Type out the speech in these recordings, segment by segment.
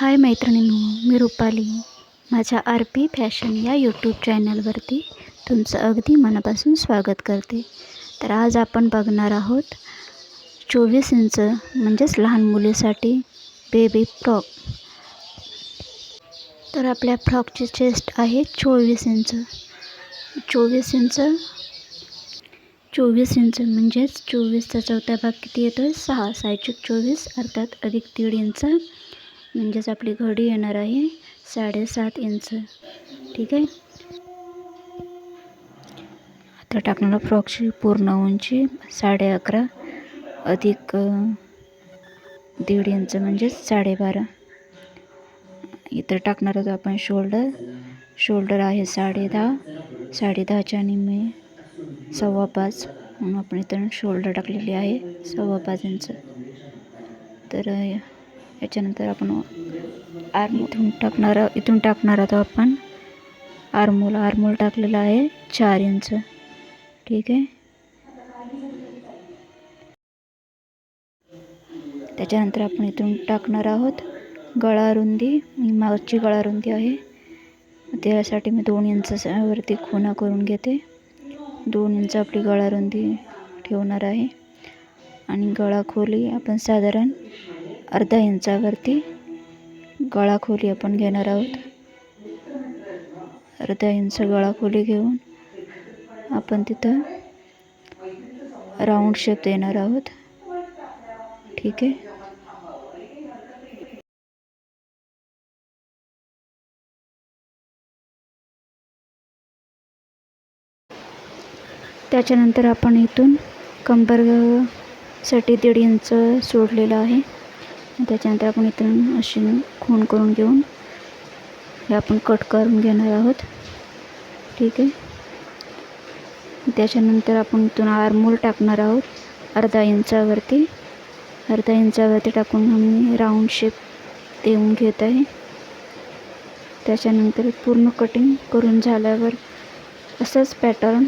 हाय मैत्रिणींनो मी रुपाली. माझ्या आर पी फॅशन या यूट्यूब चॅनलवरती तुमचं अगदी मनापासून स्वागत करते. तर आज आपण बघणार आहोत चोवीस इंच म्हणजेच लहान मुलीसाठी बेबी फ्रॉक तर आपल्या फ्रॉकची चेस्ट आहे चोवीस इंच. चोवीस इंच चोवीस इंच म्हणजेच चोवीसचा चौथा भाग किती येतो आहे सहा. सायचिक चोवीस अर्थात अधिक दीड इंच. म्हणजेच आपली घडी येणार आहे साडेसात इंच. ठीक आहे? आता टाकणार फ्रॉकची पूर्ण उंची साडे अकरा. अधिक दीड इंच म्हणजेच साडेबारा. इथं टाकणार आहोत आपण शोल्डर शोल्डर आहे साडे दहा. साडे दहाच्या निम्मे सव्वा पाच. म्हणून आपण इथं शोल्डर टाकलेली आहे सव्वा पाच इंच. तर याच्यानंतर आपण आर्म इथून टाकणार इथून टाकणार आहोत आपण. आर्मोल आर्मोल टाकलेला आहे चार इंच. ठीक आहे? त्याच्यानंतर आपण इथून टाकणार आहोत गळा रुंदी. मी मागची गळा रुंदी आहे. त्यासाठी मी दोन इंचावरती खुणा करून घेते. दोन इंच आपली गळा रुंदी ठेवणार आहे. आणि गळा खोली आपण साधारण अर्धा इंचावरती गळा खोली आपण घेणार आहोत. अर्धा इंच गळा खोली घेऊन आपण तिथं राऊंड शेप देणार आहोत. ठीक आहे? त्याच्यानंतर आपण इथून कंबरसाठी दीड इंच सोडलेलं आहे. त्याच्यानंतर आपण इथून अशी खूण करून घेऊन हे आपण कट करून घेणार आहोत. ठीक आहे? त्याच्यानंतर आपण इथून आरमोल टाकणार आहोत. अर्धा इंचावरती. अर्धा इंचावरती टाकून आम्ही राऊंड शेप देऊन घेत आहे. त्याच्यानंतर पूर्ण कटिंग करून झाल्यावर असंच पॅटर्न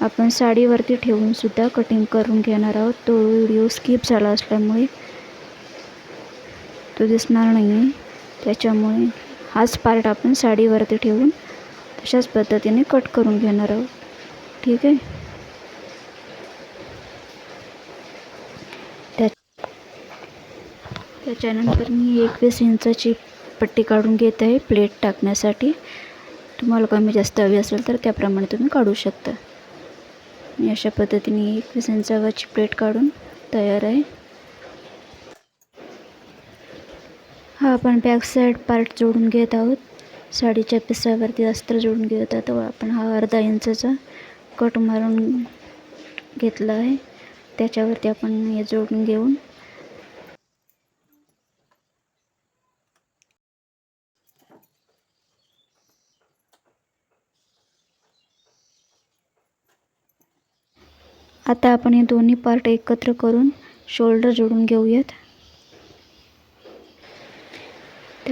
आपण साडीवरती ठेवून सुद्धा कटिंग करून घेणार आहोत. तो व्हिडिओ स्किप झाला असल्यामुळे तो दिसणार नाही आहे त्याच्यामुळे हाच पार्ट आपण साडीवरती ठेवून तशाच पद्धतीने कट करून घेणार आहोत. ठीक आहे? त्या त्याच्यानंतर मी एकवीस इंचाची पट्टी काढून घेत आहे प्लेट टाकण्यासाठी. तुम्हाला कमी जास्त हवी असेल तर त्याप्रमाणे तुम्ही काढू शकता. मी अशा पद्धतीने एकवीस इंचावरची प्लेट काढून तयार आहे. हा आपण बॅक साईड पार्ट जोडून घेत आहोत. साडीच्या पिसावरती अस्त्र जोडून घेत आहोत. आपण हा अर्धा इंचाचा कट मारून घेतला आहे. त्याच्यावरती आपण हे जोडून घेऊन आता आपण हे दोन्ही पार्ट एकत्र करून शोल्डर जोडून घेऊयात.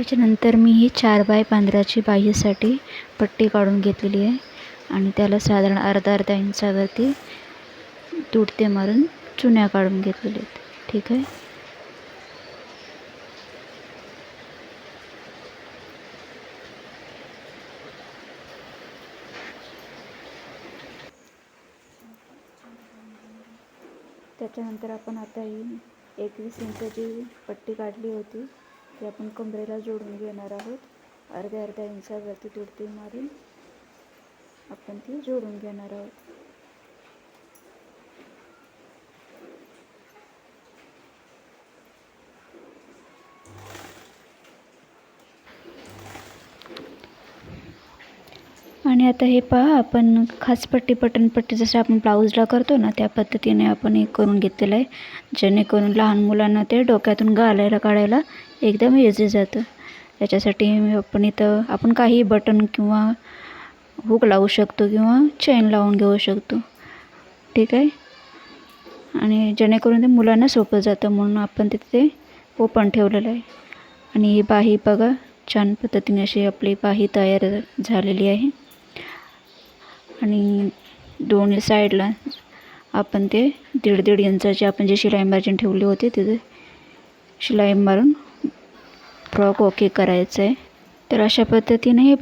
त्याच्यानंतर मी ही चार बाय पंधराची बाह्यसाठी पट्टी काढून घेतलेली आहे. आणि त्याला साधारण अर्धा अर्धा इंचावरती तुटते मारून चुन्या काढून घेतलेल्या आहेत. ठीक आहे? त्याच्यानंतर आपण आता ही एकवीस इंचाची पट्टी काढली होती. हे आपण कमरेला जोडून घेणार आहोत. अर्ध्या अर्ध्या इंचावरती तुडती मारून आपण ती जोडून घेणार आहोत. आणि आता हे पहा आपण खाचपट्टी पट्टी जसं आपण ब्लाऊजला करतो ना त्या पद्धतीने आपण हे करून घेतलेलं आहे. जेणेकरून लहान मुलांना ते डोक्यातून घालायला काढायला एकदम इझी जातं. त्याच्यासाठी आपण इथं आपण काही बटन किंवा हुक लावू शकतो किंवा चेन लावून घेऊ शकतो. ठीक आहे? आणि जेणेकरून ते मुलांना सोपं जातं म्हणून आपण तिथे ओपन ठेवलेलं आहे. आणि ही बाही बघा छान पद्धतीने अशी आपली बाही तयार झालेली आहे. आणि दोन्ही साईडला आपण ते दीड दीड इंचाची आपण जे शिलाई मार्जिन ठेवली होती तिथे शिलाई मारून फ्रॉक ओके करायचं आहे तर अशा पद्धतीने हे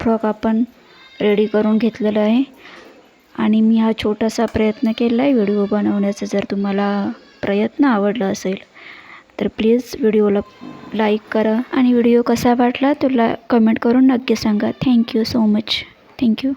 फ्रॉक आपण रेडी करून घेतलेलं आहे. आणि मी हा छोटासा प्रयत्न केला आहे व्हिडिओ बनवण्याचा जर तुम्हाला प्रयत्न आवडला असेल तर प्लीज व्हिडिओला लाईक करा. आणि व्हिडिओ कसा वाटला तुला कमेंट करून नक्की सांगा. Thank you so much. Thank you.